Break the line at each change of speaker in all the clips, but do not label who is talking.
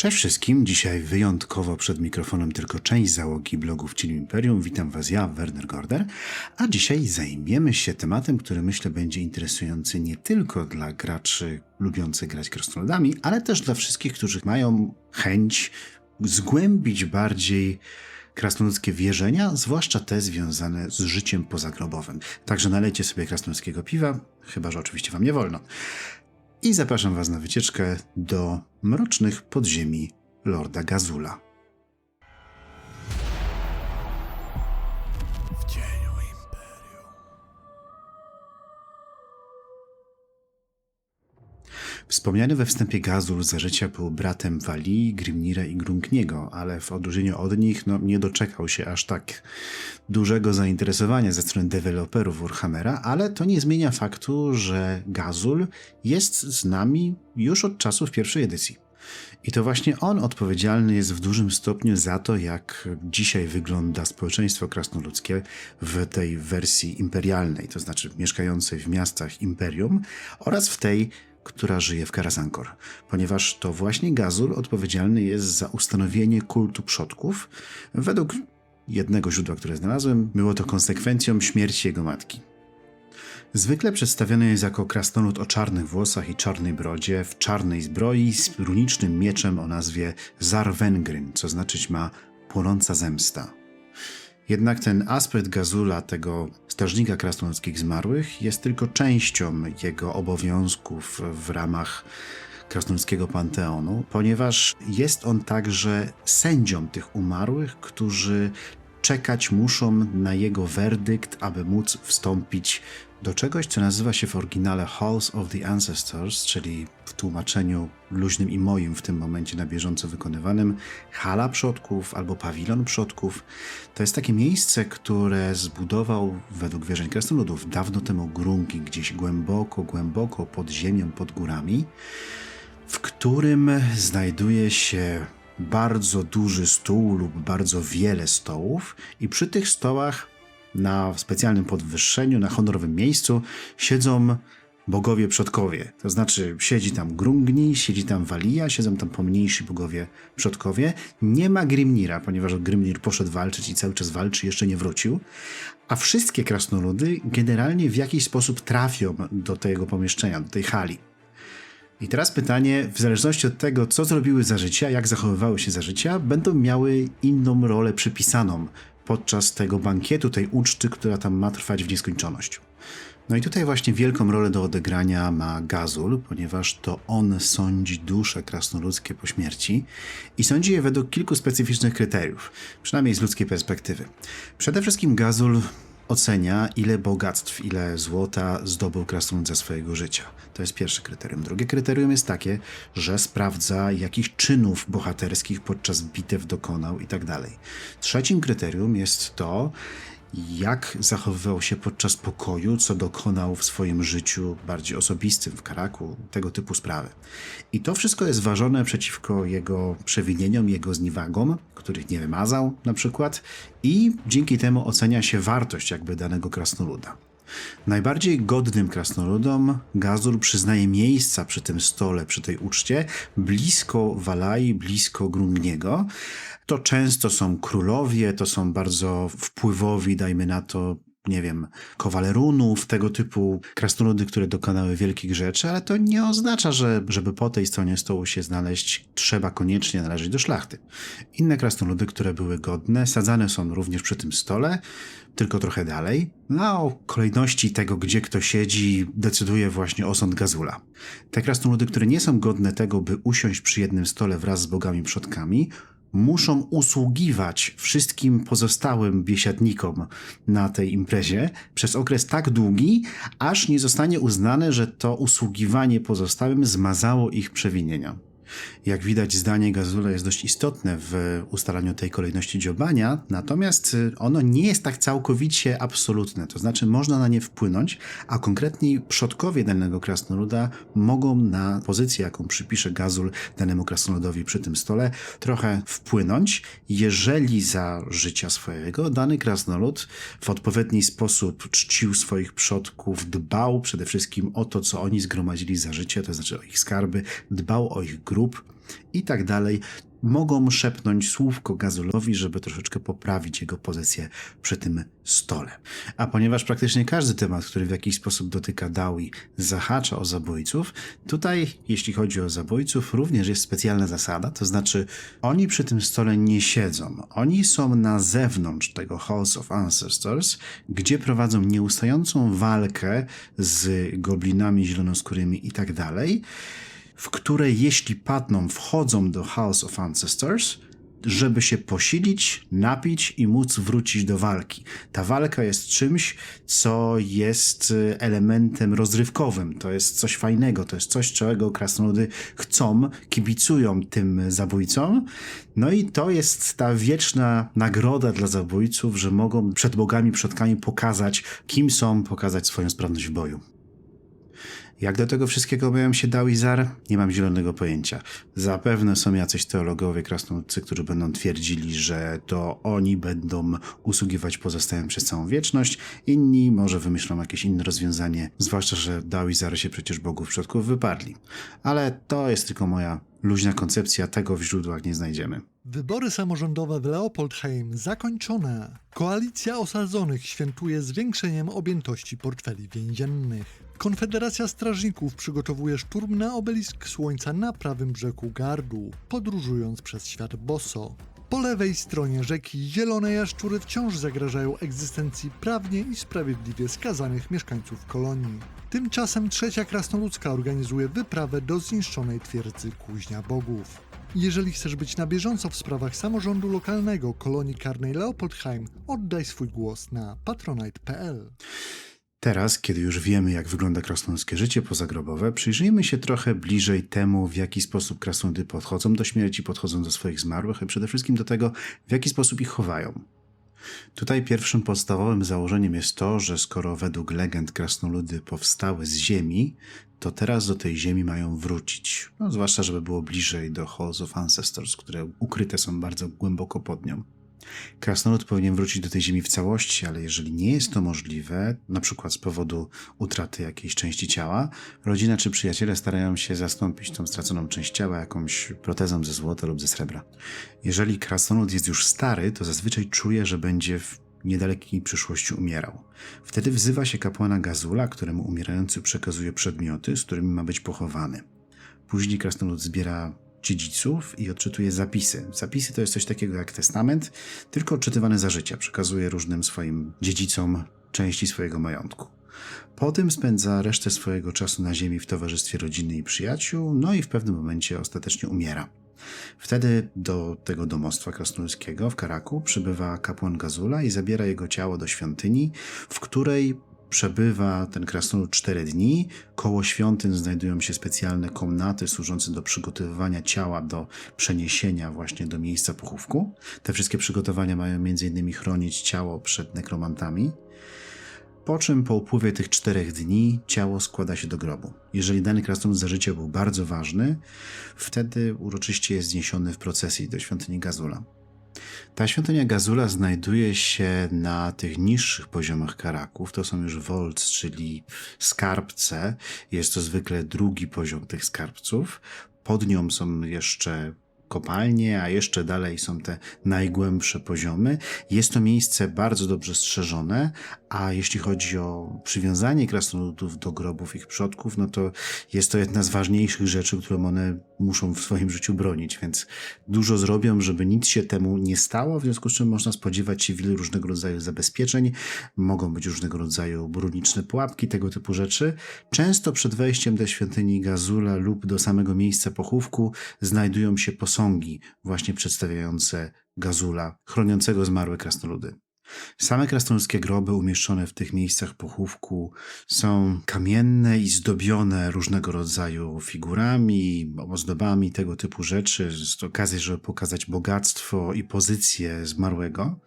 Cześć wszystkim, dzisiaj wyjątkowo przed mikrofonem tylko część załogi blogu w Cieniu Imperium. Witam Was ja, Werner Gorder, a dzisiaj zajmiemy się tematem, który myślę będzie interesujący nie tylko dla graczy lubiących grać krasnoludami, ale też dla wszystkich, którzy mają chęć zgłębić bardziej krasnoludzkie wierzenia, zwłaszcza te związane z życiem pozagrobowym. Także nalejcie sobie krasnoludzkiego piwa, chyba że oczywiście Wam nie wolno. I zapraszam Was na wycieczkę do mrocznych podziemi Lorda Gazula. Wspomniany we wstępie Gazul za życia był bratem Walii, Grimnira i Grunkniego, ale w odróżnieniu od nich no, nie doczekał się aż tak dużego zainteresowania ze strony deweloperów Warhammera, ale to nie zmienia faktu, że Gazul jest z nami już od czasów pierwszej edycji. I to właśnie on odpowiedzialny jest w dużym stopniu za to, jak dzisiaj wygląda społeczeństwo krasnoludzkie w tej wersji imperialnej, to znaczy mieszkającej w miastach imperium oraz w tej, która żyje w Karasankor, ponieważ to właśnie Gazul odpowiedzialny jest za ustanowienie kultu przodków. Według jednego źródła, które znalazłem, było to konsekwencją śmierci jego matki. Zwykle przedstawiony jest jako krasnolud o czarnych włosach i czarnej brodzie, w czarnej zbroi z runicznym mieczem o nazwie Zarwengryn, co znaczyć ma płonąca zemsta. Jednak ten aspekt Gazula, tego strażnika krasnoludzkich zmarłych, jest tylko częścią jego obowiązków w ramach krasnoludzkiego panteonu, ponieważ jest on także sędzią tych umarłych, którzy czekać muszą na jego werdykt, aby móc wstąpić do czegoś, co nazywa się w oryginale Halls of the Ancestors, czyli w tłumaczeniu luźnym i moim w tym momencie na bieżąco wykonywanym hala przodków albo pawilon przodków. To jest takie miejsce, które zbudował według wierzeń krasnoludów dawno temu Grungi, gdzieś głęboko, głęboko pod ziemią, pod górami, w którym znajduje się bardzo duży stół lub bardzo wiele stołów i przy tych stołach na specjalnym podwyższeniu, na honorowym miejscu siedzą bogowie przodkowie. To znaczy siedzi tam Grungni, siedzi tam Walia, siedzą tam pomniejsi bogowie przodkowie. Nie ma Grimnira, ponieważ Grimnir poszedł walczyć i cały czas walczy, jeszcze nie wrócił. A wszystkie krasnoludy generalnie w jakiś sposób trafią do tego pomieszczenia, do tej hali. I teraz pytanie, w zależności od tego, co zrobiły za życia, jak zachowywały się za życia, będą miały inną rolę przypisaną podczas tego bankietu, tej uczty, która tam ma trwać w nieskończoność. No i tutaj właśnie wielką rolę do odegrania ma Gazul, ponieważ to on sądzi dusze krasnoludzkie po śmierci i sądzi je według kilku specyficznych kryteriów, przynajmniej z ludzkiej perspektywy. Przede wszystkim Gazul ocenia, ile bogactw, ile złota zdobył krasnolud za swojego życia. To jest pierwsze kryterium. Drugie kryterium jest takie, że sprawdza, jakich czynów bohaterskich podczas bitew dokonał i tak dalej. Trzecim kryterium jest to, jak zachowywał się podczas pokoju, co dokonał w swoim życiu bardziej osobistym, w Karaku, tego typu sprawy. I to wszystko jest ważone przeciwko jego przewinieniom, jego zniwagom, których nie wymazał na przykład, i dzięki temu ocenia się wartość jakby danego krasnoluda. Najbardziej godnym krasnoludom Gazul przyznaje miejsca przy tym stole, przy tej uczcie, blisko Walai, blisko Grungiego. To często są królowie, to są bardzo wpływowi, dajmy na to, nie wiem, kowalerunów, tego typu krasnoludy, które dokonały wielkich rzeczy, ale to nie oznacza, że żeby po tej stronie stołu się znaleźć, trzeba koniecznie należeć do szlachty. Inne krasnoludy, które były godne, sadzane są również przy tym stole, tylko trochę dalej. No, o kolejności tego, gdzie kto siedzi, decyduje właśnie osąd Gazula. Te krasnoludy, które nie są godne tego, by usiąść przy jednym stole wraz z bogami przodkami, muszą usługiwać wszystkim pozostałym biesiadnikom na tej imprezie przez okres tak długi, aż nie zostanie uznane, że to usługiwanie pozostałym zmazało ich przewinienia. Jak widać, zdanie Gazula jest dość istotne w ustalaniu tej kolejności dziobania, natomiast y, ono nie jest tak całkowicie absolutne, to znaczy można na nie wpłynąć, a konkretni przodkowie danego krasnoluda mogą na pozycję, jaką przypisze Gazul danemu krasnoludowi przy tym stole, trochę wpłynąć, jeżeli za życia swojego dany krasnolud w odpowiedni sposób czcił swoich przodków, dbał przede wszystkim o to, co oni zgromadzili za życie, to znaczy o ich skarby, dbał o ich grób, grób i tak dalej, mogą szepnąć słówko Gazulowi, żeby troszeczkę poprawić jego pozycję przy tym stole. A ponieważ praktycznie każdy temat, który w jakiś sposób dotyka Dawi, zahacza o zabójców, tutaj, jeśli chodzi o zabójców, również jest specjalna zasada, to znaczy oni przy tym stole nie siedzą. Oni są na zewnątrz tego Halls of Ancestors, gdzie prowadzą nieustającą walkę z goblinami zielonoskórymi i tak dalej w które jeśli padną, wchodzą do House of Ancestors, żeby się posilić, napić i móc wrócić do walki. Ta walka jest czymś, co jest y, elementem rozrywkowym. To jest coś fajnego, to jest coś, czego krasnoludy chcą, kibicują tym zabójcom. No i to jest ta wieczna nagroda dla zabójców, że mogą przed bogami, przodkami pokazać, kim są, pokazać swoją sprawność w boju. Jak do tego wszystkiego obawiam się dał Izar? Nie mam zielonego pojęcia. Zapewne są jacyś teologowie krasnoludcy, którzy będą twierdzili, że to oni będą usługiwać pozostałym przez całą wieczność. Inni może wymyślą jakieś inne rozwiązanie, zwłaszcza, że dał Izar się przecież bogów przodków wyparli. Ale to jest tylko moja luźna koncepcja, tego w źródłach nie znajdziemy.
Wybory samorządowe w Leopoldheim zakończone. Koalicja osadzonych świętuje zwiększeniem objętości portfeli więziennych. Konfederacja Strażników przygotowuje szturm na obelisk Słońca na prawym brzegu Gardu, podróżując przez świat boso. Po lewej stronie rzeki zielone jaszczury wciąż zagrażają egzystencji prawnie i sprawiedliwie skazanych mieszkańców kolonii. Tymczasem trzecia krasnoludzka organizuje wyprawę do zniszczonej twierdzy Kuźnia Bogów. Jeżeli chcesz być na bieżąco w sprawach samorządu lokalnego kolonii karnej Leopoldheim, oddaj swój głos na patronite.pl.
Teraz, kiedy już wiemy, jak wygląda krasnoludzkie życie pozagrobowe, przyjrzyjmy się trochę bliżej temu, w jaki sposób krasnoludy podchodzą do śmierci, podchodzą do swoich zmarłych, a przede wszystkim do tego, w jaki sposób ich chowają. Tutaj pierwszym podstawowym założeniem jest to, że skoro według legend krasnoludy powstały z ziemi, to teraz do tej ziemi mają wrócić. No, zwłaszcza, żeby było bliżej do Halls of Ancestors, które ukryte są bardzo głęboko pod nią. Krasnolud powinien wrócić do tej ziemi w całości, ale jeżeli nie jest to możliwe, na przykład z powodu utraty jakiejś części ciała, rodzina czy przyjaciele starają się zastąpić tą straconą część ciała jakąś protezą ze złota lub ze srebra. Jeżeli krasnolud jest już stary, to zazwyczaj czuje, że będzie w niedalekiej przyszłości umierał. Wtedy wzywa się kapłana Gazula, któremu umierający przekazuje przedmioty, z którymi ma być pochowany. Później krasnolud zbiera dziedziców i odczytuje zapisy. Zapisy to jest coś takiego jak testament, tylko odczytywany za życia. Przekazuje różnym swoim dziedzicom części swojego majątku. Potem spędza resztę swojego czasu na ziemi w towarzystwie rodziny i przyjaciół, no i w pewnym momencie ostatecznie umiera. Wtedy do tego domostwa krasnoludzkiego w Karaku przybywa kapłan Gazula i zabiera jego ciało do świątyni, w której przebywa ten krasnolud cztery dni. Koło świątyń znajdują się specjalne komnaty służące do przygotowywania ciała do przeniesienia właśnie do miejsca pochówku. Te wszystkie przygotowania mają m.in. chronić ciało przed nekromantami. Po czym po upływie tych czterech dni ciało składa się do grobu. Jeżeli dany krasnolud za życia był bardzo ważny, wtedy uroczyście jest zniesiony w procesji do świątyni Gazula. Ta świątynia Gazula znajduje się na tych niższych poziomach Karaków. To są już Volts, czyli skarbce. Jest to zwykle drugi poziom tych skarbców. Pod nią są jeszcze kopalnie, a jeszcze dalej są te najgłębsze poziomy. Jest to miejsce bardzo dobrze strzeżone, a jeśli chodzi o przywiązanie krasnoludów do grobów ich przodków, no to jest to jedna z ważniejszych rzeczy, którą one muszą w swoim życiu bronić, więc dużo zrobią, żeby nic się temu nie stało, w związku z czym można spodziewać się wielu różnego rodzaju zabezpieczeń, mogą być różnego rodzaju buruniczne pułapki, tego typu rzeczy. Często przed wejściem do świątyni Gazula lub do samego miejsca pochówku znajdują się posągi właśnie przedstawiające Gazula, chroniącego zmarłe krasnoludy. Same krasnoludzkie groby umieszczone w tych miejscach pochówku są kamienne i zdobione różnego rodzaju figurami, ozdobami, tego typu rzeczy. To okazja, żeby pokazać bogactwo i pozycję zmarłego.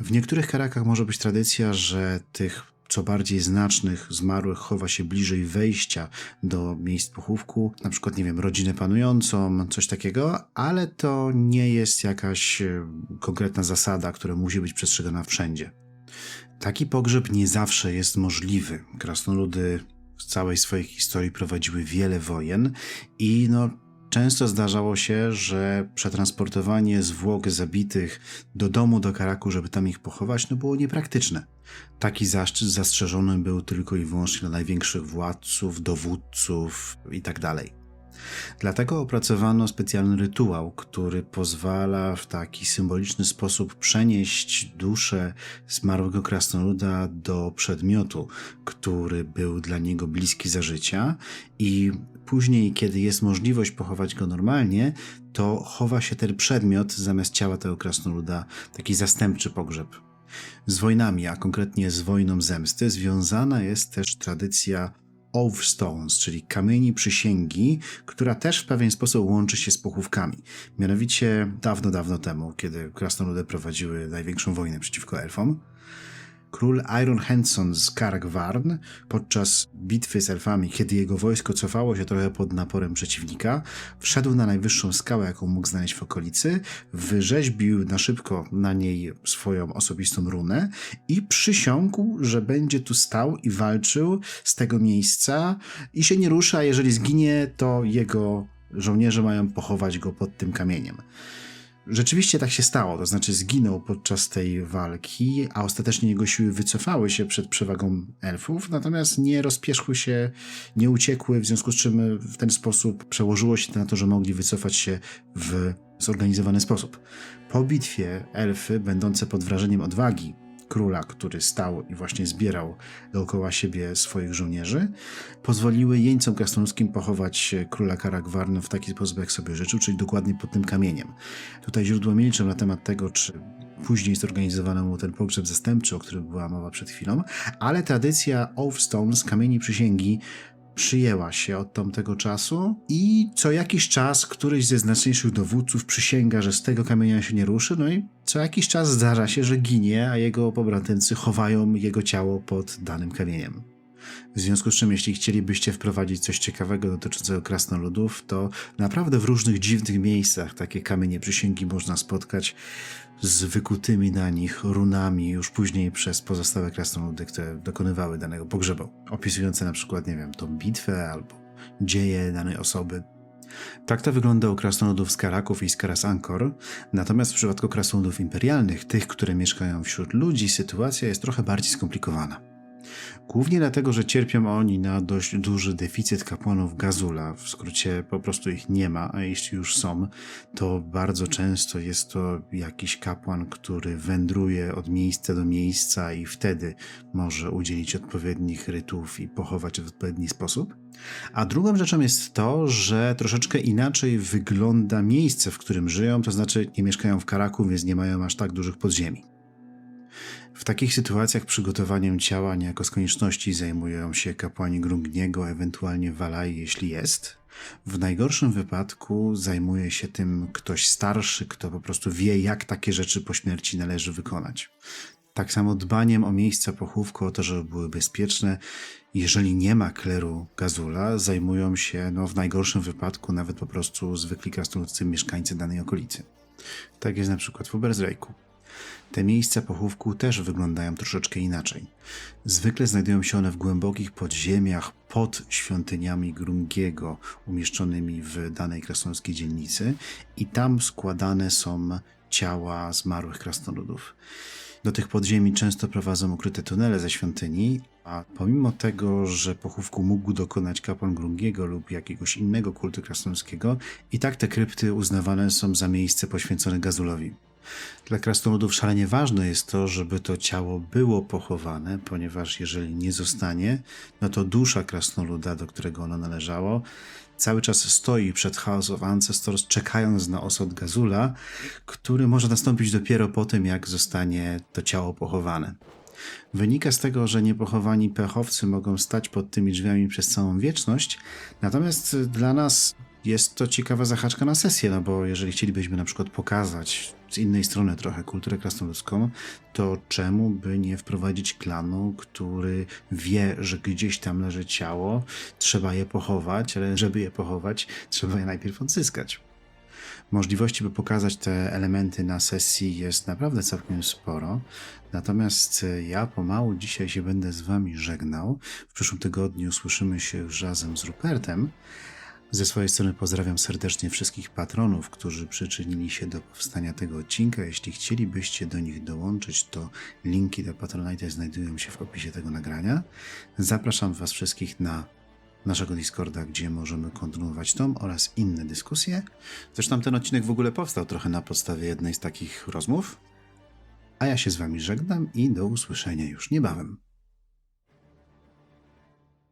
W niektórych karakach może być tradycja, że tych co bardziej znacznych zmarłych chowa się bliżej wejścia do miejsc pochówku, na przykład, nie wiem, rodzinę panującą, coś takiego, ale to nie jest jakaś e, konkretna zasada, która musi być przestrzegana wszędzie. Taki pogrzeb nie zawsze jest możliwy. Krasnoludy w całej swojej historii prowadziły wiele wojen i no, Często zdarzało się, że przetransportowanie zwłok zabitych do domu do Karaku, żeby tam ich pochować, no było niepraktyczne. Taki zaszczyt zastrzeżony był tylko i wyłącznie dla największych władców, dowódców itd. Dlatego opracowano specjalny rytuał, który pozwala w taki symboliczny sposób przenieść duszę zmarłego krasnoluda do przedmiotu, który był dla niego bliski za życia i później, kiedy jest możliwość pochować go normalnie, to chowa się ten przedmiot zamiast ciała tego krasnoluda, taki zastępczy pogrzeb. Z wojnami, a konkretnie z wojną zemsty, związana jest też tradycja Oath Stones, czyli kamieni przysięgi, która też w pewien sposób łączy się z pochówkami. Mianowicie dawno, dawno temu, kiedy krasnoludy prowadziły największą wojnę przeciwko elfom, Król Iron Hanson z Kargwarn podczas bitwy z elfami, kiedy jego wojsko cofało się trochę pod naporem przeciwnika, wszedł na najwyższą skałę, jaką mógł znaleźć w okolicy, wyrzeźbił na szybko na niej swoją osobistą runę i przysiągł, że będzie tu stał i walczył z tego miejsca i się nie rusza, jeżeli zginie, to jego żołnierze mają pochować go pod tym kamieniem. Rzeczywiście tak się stało, to znaczy zginął podczas tej walki, a ostatecznie jego siły wycofały się przed przewagą elfów, natomiast nie rozpierzchły się, nie uciekły, w związku z czym w ten sposób przełożyło się to na to, że mogli wycofać się w zorganizowany sposób. Po bitwie elfy, będące pod wrażeniem odwagi króla, który stał i właśnie zbierał dookoła siebie swoich żołnierzy, pozwoliły jeńcom krasnoludzkim pochować króla Karagwarn w taki sposób, jak sobie życzył, czyli dokładnie pod tym kamieniem. Tutaj źródło milczą na temat tego, czy później zorganizowano mu ten pogrzeb zastępczy, o którym była mowa przed chwilą, ale tradycja Oath Stones, kamieni przysięgi, przyjęła się od tamtego czasu i co jakiś czas któryś ze znaczniejszych dowódców przysięga, że z tego kamienia się nie ruszy, no i co jakiś czas zdarza się, że ginie, a jego pobratymcy chowają jego ciało pod danym kamieniem. W związku z czym, jeśli chcielibyście wprowadzić coś ciekawego dotyczącego krasnoludów, to naprawdę w różnych dziwnych miejscach takie kamienie przysięgi można spotkać z wykutymi na nich runami już później przez pozostałe krasnoludy, które dokonywały danego pogrzebu, opisujące na przykład, nie wiem, tą bitwę albo dzieje danej osoby. Tak to wygląda u krasnoludów z Karaków i z Karas Angkor, natomiast w przypadku krasnoludów imperialnych, tych, które mieszkają wśród ludzi, sytuacja jest trochę bardziej skomplikowana. Głównie dlatego, że cierpią oni na dość duży deficyt kapłanów Gazula. W skrócie po prostu ich nie ma, a jeśli już są, to bardzo często jest to jakiś kapłan, który wędruje od miejsca do miejsca i wtedy może udzielić odpowiednich rytułów i pochować w odpowiedni sposób. A drugą rzeczą jest to, że troszeczkę inaczej wygląda miejsce, w którym żyją, to znaczy nie mieszkają w Karaku, więc nie mają aż tak dużych podziemi. W takich sytuacjach przygotowaniem ciała niejako z konieczności zajmują się kapłani Grungniego, ewentualnie Walai, jeśli jest. W najgorszym wypadku zajmuje się tym ktoś starszy, kto po prostu wie, jak takie rzeczy po śmierci należy wykonać. Tak samo dbaniem o miejsca pochówku, o to, żeby były bezpieczne, jeżeli nie ma kleru Gazula, zajmują się no, w najgorszym wypadku nawet po prostu zwykli krasnoludzcy mieszkańcy danej okolicy. Tak jest na przykład w Ubersreiku. Te miejsca pochówku też wyglądają troszeczkę inaczej. Zwykle znajdują się one w głębokich podziemiach pod świątyniami Grungiego, umieszczonymi w danej krasnoludzkiej dzielnicy, i tam składane są ciała zmarłych krasnoludów. Do tych podziemi często prowadzą ukryte tunele ze świątyni, a pomimo tego, że pochówku mógł dokonać kapłan Grungiego lub jakiegoś innego kultu krasnoludzkiego, i tak te krypty uznawane są za miejsce poświęcone Gazulowi. Dla krasnoludów szalenie ważne jest to, żeby to ciało było pochowane, ponieważ jeżeli nie zostanie, no to dusza krasnoluda, do którego ono należało, cały czas stoi przed House of Ancestors, czekając na osąd Gazula, który może nastąpić dopiero po tym, jak zostanie to ciało pochowane. Wynika z tego, że niepochowani pechowcy mogą stać pod tymi drzwiami przez całą wieczność, natomiast dla nas jest to ciekawa zahaczka na sesję, no bo jeżeli chcielibyśmy na przykład pokazać z innej strony trochę kulturę krasnoludzką, to czemu by nie wprowadzić klanu, który wie, że gdzieś tam leży ciało, trzeba je pochować, ale żeby je pochować, trzeba je najpierw odzyskać. Możliwości, by pokazać te elementy na sesji jest naprawdę całkiem sporo. Natomiast ja pomału dzisiaj się będę z Wami żegnał. W przyszłym tygodniu słyszymy się już razem z Rupertem. Ze swojej strony pozdrawiam serdecznie wszystkich patronów, którzy przyczynili się do powstania tego odcinka. Jeśli chcielibyście do nich dołączyć, to linki do Patronite znajdują się w opisie tego nagrania. Zapraszam Was wszystkich na naszego Discorda, gdzie możemy kontynuować tą oraz inne dyskusje. Zresztą ten odcinek w ogóle powstał trochę na podstawie jednej z takich rozmów. A ja się z Wami żegnam i do usłyszenia już niebawem.